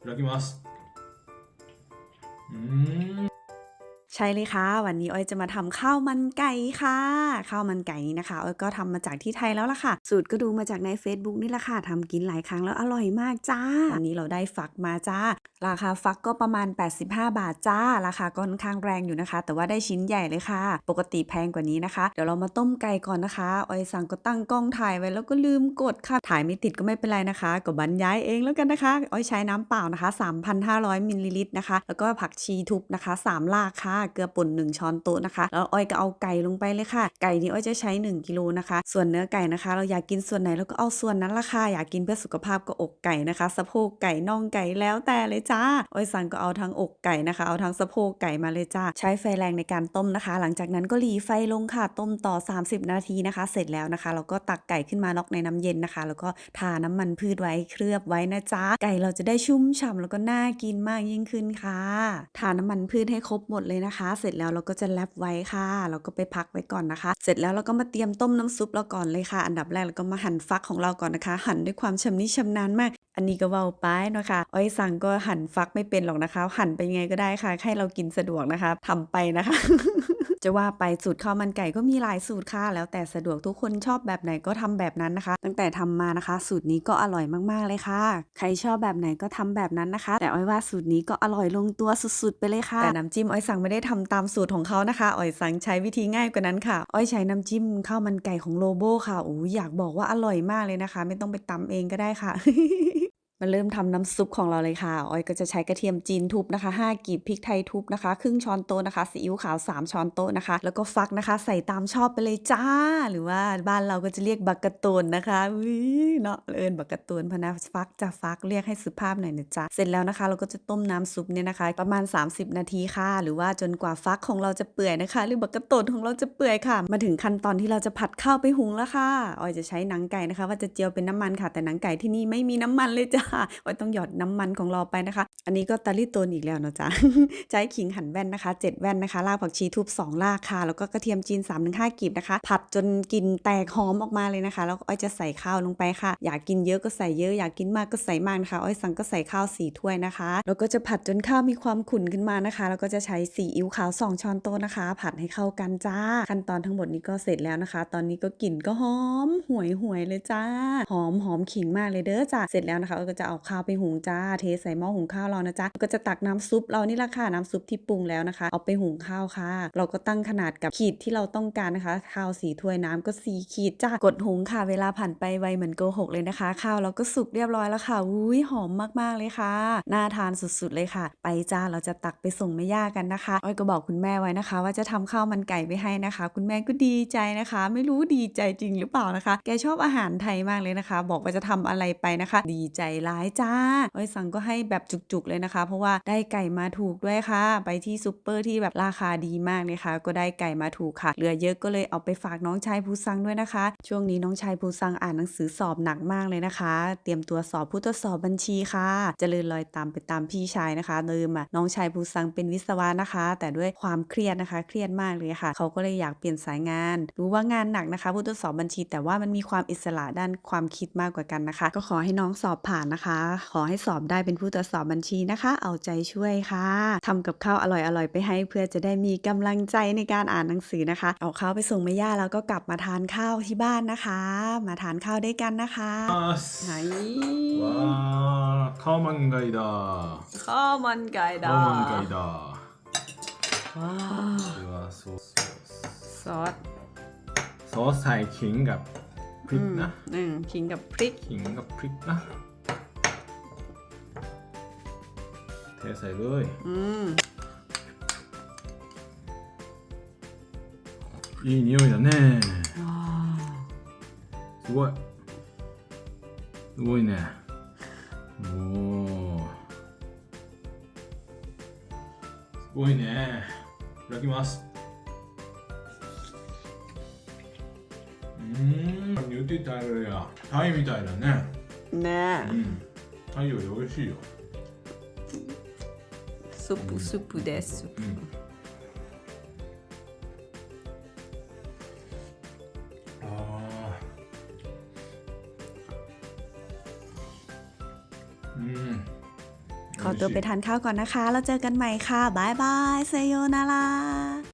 いただきますうーん ใช่เลยค่ะ วันนี้อ้อยจะมาทำข้าวมันไก่ค่ะ ข้าวมันไก่นี้นะคะอ้อยก็ทำมาจากที่ไทยแล้วล่ะค่ะ สูตรก็ดูมาจากใน Facebook นี่แหละค่ะทำกินหลายครั้งแล้วอร่อยมากจ้าวันนี้เราได้ฟักมาจ้า ราคาฟักก็ประมาณ 85 บาทจ้า ราคาก็ค่อนข้างแรงอยู่นะคะ แต่ว่าได้ชิ้นใหญ่เลยค่ะ ปกติแพงกว่านี้นะคะ เดี๋ยวเรามาต้มไก่ก่อนนะคะอ้อยสั่งก็ตั้งกล้องถ่ายไว้แล้วก็ลืมกดค่ะ ถ่ายไม่ติดก็ไม่เป็นไรนะคะ ก็บรรยายเองแล้วกันนะคะอ้อยใช้น้ำเปล่านะคะ 3,500มิลลิลิตรนะคะ แล้วก็ผักชีทุบนะคะ3ลากค่ะ เกลือป่น1ช้อนโต๊ะนะคะ แล้วอ้อยก็เอาไก่ลงไปเลยค่ะ ไก่นี้อ้อยจะใช้ 1กิโลนะคะ ส่วนเนื้อไก่นะคะ เราอยากกินส่วนไหนเราก็เอาส่วนนั้นละค่ะอยากกินเพื่อสุขภาพก็อกไก่นะคะ สะโพกไก่น่องไก่แล้วแต่เลยจ้าอ้อยสั่งก็เอาทั้งอกไก่นะคะ เอาทั้งสะโพกไก่มาเลยจ้าใช้ไฟแรงในการต้มนะคะ หลังจากนั้นก็หลีไฟลงค่ะต้มต่อ 30 นาทีนะคะ เสร็จแล้วนะคะเราก็ตักไก่ขึ้นมาล็อกในน้ำเย็นนะคะ แล้วก็ทาน้ำมันพืชไว้เคลือบไว้นะจ๊ะไก่เราจะได้ชุ่มฉ่ำแล้วก็น่ากินมากยิ่งขึ้นค่ะทาน้ำมันพืชให้ครบหมดเลยนะคะ เสร็จแล้วเราก็จะแรปไว้ค่ะ เราก็ไปพักไว้ก่อนนะคะ เสร็จแล้วเราก็มาเตรียมต้มน้ำซุปเราก่อนเลยค่ะ อันดับแรกก็มาหั่นฟักของเราก่อนนะคะ หั่นด้วยความชำนิชำนาญมาก อันนี้ก็เว้าไปเนาะค่ะอ้อยสั่งก็หั่นฟักไม่เป็นหรอกนะคะ หั่นไปยังไงก็ได้ค่ะ ให้เรากินสะดวกนะคะทำไปนะคะ จะว่าไปสูตรข้าวมันไก่ก็มีหลายสูตรค่ะ แล้วแต่สะดวกทุกคนชอบแบบไหนก็ทำแบบนั้นนะคะ ตั้งแต่ทำมานะคะ สูตรนี้ก็อร่อยมากๆเลยค่ะ ใครชอบแบบไหนก็ทำแบบนั้นนะคะ แต่อ้อยว่าสูตรนี้ก็อร่อยลงตัวสุดๆ ไปเลยค่ะ แต่น้ำจิ้มอ้อยสั่งไม่ได้ทำตามสูตรของเขานะคะอ้อยสั่งใช้วิธีง่ายกว่านั้นค่ะ อ้อยใช้น้ำจิ้มข้าวมันไก่ของโลโบค่ะโอ้ยอยากบอกว่าอร่อยมากเลยนะคะ ไม่ต้องไปตำเองก็ได้ค่ะ มาเริ่มทำน้ำซุปของเราเลยค่ะ ออยก็จะใช้กระเทียมจีนทุบนะคะ5กีบพริกไทยทุบนะคะครึ่งช้อนโต๊ะนะคะซีอิ๊วขาว 3 ช้อนโต๊ะนะคะ แล้วก็ฟักนะคะ ใส่ตามชอบไปเลยจ้า หรือว่าบ้านเราก็จะเรียกบักกะโตนนะคะวิเนาะเอิญบักกะโตนพนะฟักจะฟักเรียกให้สุภาพหน่อยนะจ๊ะเสร็จแล้วนะคะ เราก็จะต้มน้ำซุปเนี่ยนะคะ ประมาณ 30 นาทีค่ะ หรือว่าจนกว่าฟักของเราจะเปื่อยนะคะ หรือบักกะโตนของเราจะเปื่อยค่ะ มาถึงขั้นตอนที่เราจะผัดข้าวไปหุงแล้วค่ะออยจะใช้หนังไก่นะคะ ว่าจะเจียวเป็นน้ำมันค่ะ แต่หนังไก่ที่นี่ไม่มีน้ำมันเลยจ้าไว้ต้องหยอดน้ำมันของเราไปนะคะ อันนี้ก็ตาลิโตนอีกแล้วนะจ๊ะ ใช้ขิงหั่นแว่นนะคะ7แว่นนะคะรากผักชีทุบ2รากค่ะ แล้วก็กระเทียมจีน 3-5กลีบนะคะ ผัดจนกลิ่นแตกหอมออกมาเลยนะคะ แล้วอ้อยจะใส่ข้าวลงไปค่ะ อยากกินเยอะก็ใส่เยอะ อยากกินมากก็ใส่มากนะคะ อ้อยสั่งก็ใส่ข้าว4ถ้วยนะคะ แล้วก็จะผัดจนข้าวมีความขุ่นขึ้นมานะคะ แล้วก็จะใช้ซีอิ๊วขาว2ช้อนโต๊ะนะคะ ผัดให้เข้ากันจ้า ขั้นตอนทั้งหมดนี้ก็เสร็จแล้วนะคะ ตอนนี้ก็กลิ่นก็หอมหวยหวยเลยจ้า หอมหอมขิงมากเลยเด้อจ้าเสร็จแล้วนะคะก็จะเอาข้าวไปหุงจ้า เทใส่หม้อหุงข้าวเรานะจ๊ะก็จะตักน้ำซุปเรานี่ละค่ะน้ำซุปที่ปรุงแล้วนะคะ เอาไปหุงข้าวค่ะ เราก็ตั้งขนาดกับขีดที่เราต้องการนะคะข้าวสีถ้วยน้ำก็สีขีดจ้ากดหุงค่ะ เวลาผ่านไปไวเหมือนโกหกเลยนะคะ ข้าวเราก็สุกเรียบร้อยแล้วค่ะอุ้ยหอมมากๆเลยค่ะน่าทานสุดๆเลยค่ะ ไปจ้าเราจะตักไปส่งแม่ย่ากันนะคะอ้อยก็บอกคุณแม่ไว้นะคะ ว่าจะทำข้าวมันไก่ไปให้นะคะ คุณแม่ก็ดีใจนะคะ ไม่รู้ดีใจจริงหรือเปล่านะคะ แกชอบอาหารไทยมากเลยนะคะ บอกว่าจะทำอะไรไปนะคะ ดีใจร้ายจ้าอ้อยสั่งก็ให้แบบจุกๆเลยนะคะ เพราะว่าได้ไก่มาถูกด้วยค่ะ ไปที่ซูเปอร์ที่แบบราคาดีมากเลยค่ะก็ได้ไก่มาถูกค่ะ เหลือเยอะก็เลยเอาไปฝากน้องชายภูซังด้วยนะคะ ช่วงนี้น้องชายภูซังอ่านหนังสือสอบหนักมากเลยนะคะ เตรียมตัวสอบผู้ทดสอบบัญชีค่ะจะเจริญรอยตามไปตามพี่ชายนะคะเดิมอะน้องชายภูซังเป็นวิศวะนะคะ แต่ด้วยความเครียดนะคะ เครียดมากเลยค่ะ เขาก็เลยอยากเปลี่ยนสายงาน รู้ว่างานหนักนะคะ ผู้ทดสอบบัญชี แต่ว่ามันมีความอิสระด้านความคิดมากกว่ากันนะคะ ก็ขอให้น้องสอบผ่านนะคะ ขอให้สอบได้เป็นผู้ตรวจสอบบัญชีีนะคะ เอาใจช่วยค่ะ ทำกับข้าวอร่อยๆไปให้เพื่อจะได้มีกำลังใจในการอ่านหนังสือนะคะ เอาข้าวไปส่งแม่ย่าแล้วก็กลับมาทานข้าวที่บ้านนะคะ มาทานข้าวด้วยกันนะคะไหนว้าข้าวมันไก่ดาข้าวมันไก่ดาข้าวมันไก่ดาว้าวซอสซอสใส่ขิงกับพริกนะอืมขิงกับพริกขิงกับพริกนะ เทใส่เลย อืม いい匂いだね。 ว้าว すごい。すごいね。おお。すごいね。いただきます。うーん、言ってたよりはタイみたいだね。 แน่ うん。タイより美味しいよ。 ซุปปูซุปปูเดขอตัวไปทานข้าวก่อนนะคะเราเจอกันใหม่ค่ะบายบายเซโยนารา